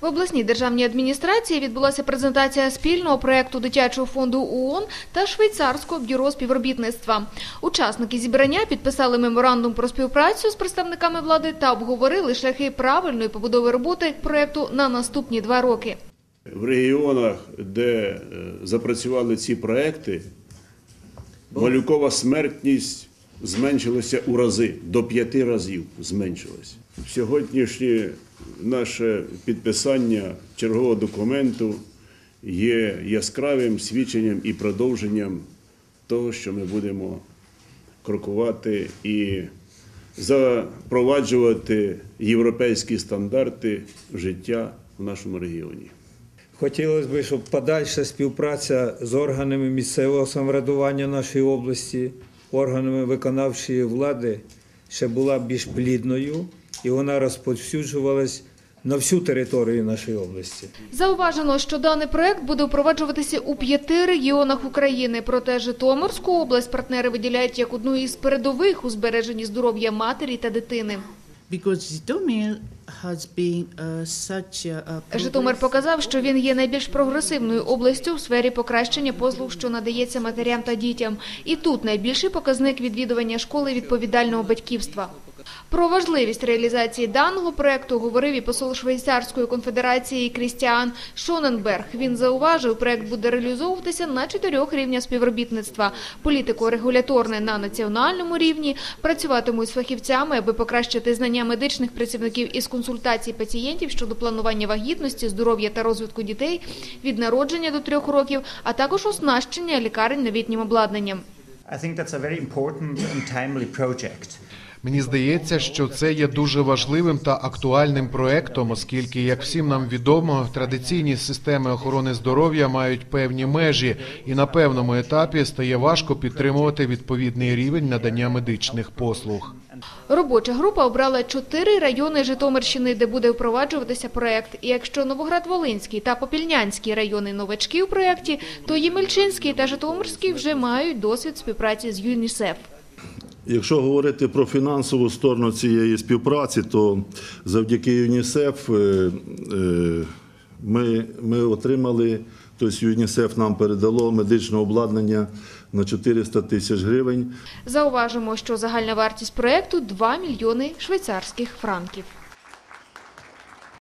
В обласній державній адміністрації відбулася презентація спільного проекту дитячого фонду ООН та швейцарського бюро співробітництва. Учасники зібрання підписали меморандум про співпрацю з представниками влади та обговорили шляхи правильної побудови роботи проекту на наступні два роки. В регіонах, де е, запрацювали ці проекти, малюкова смертність зменшилася у рази, до п'яти разів зменшилася. Сьогоднішнє наше підписання чергового документу є яскравим свідченням і продовженням того, що ми будемо крокувати і запроваджувати європейські стандарти життя в нашому регіоні. Хотілося б, щоб подальша співпраця з органами місцевого самоврядування нашої області, органами виконавчої влади ще була більш плідною і вона розповсюджувалась на всю територію нашої області. Зауважено, що даний проект буде впроваджуватися у п'яти регіонах України. Проте Житомирську область партнери виділяють як одну із передових у збереженні здоров'я матері та дитини. uh, a Житомир показав, що він є найбільш прогресивною областю в сфері покращення послуг, що надається матерям та дітям. І тут найбільший показник відвідування школи відповідального батьківства. Про важливість реалізації даного проекту говорив і посол Швейцарської конфедерації Крістіан Шоненберг. Він зауважив, проект буде реалізовуватися на чотирьох рівнях співробітництва: політико-регуляторне на національному рівні, працюватимуть з фахівцями, аби покращити знання медичних працівників із консультацій пацієнтів щодо планування вагітності, здоров'я та розвитку дітей від народження до трьох років, а також оснащення лікарень новітнім обладнанням. Мені здається, що це є дуже важливим та актуальним проектом, оскільки, як всім нам відомо, традиційні системи охорони здоров'я мають певні межі, і на певному етапі стає важко підтримувати відповідний рівень надання медичних послуг. Робоча група обрала чотири райони Житомирщини, де буде впроваджуватися проект. І якщо Новоград-Волинський та Попільнянський райони новачки у проєкті, то Ємельчинський та Житомирський вже мають досвід співпраці з ЮНІСЕФ. Якщо говорити про фінансову сторону цієї співпраці, то завдяки ЮНІСЕФ е, е, ми, ми отримали, тобто ЮНІСЕФ нам передало медичне обладнання на 400 тисяч гривень. Зауважимо, що загальна вартість проекту 2 мільйони швейцарських франків.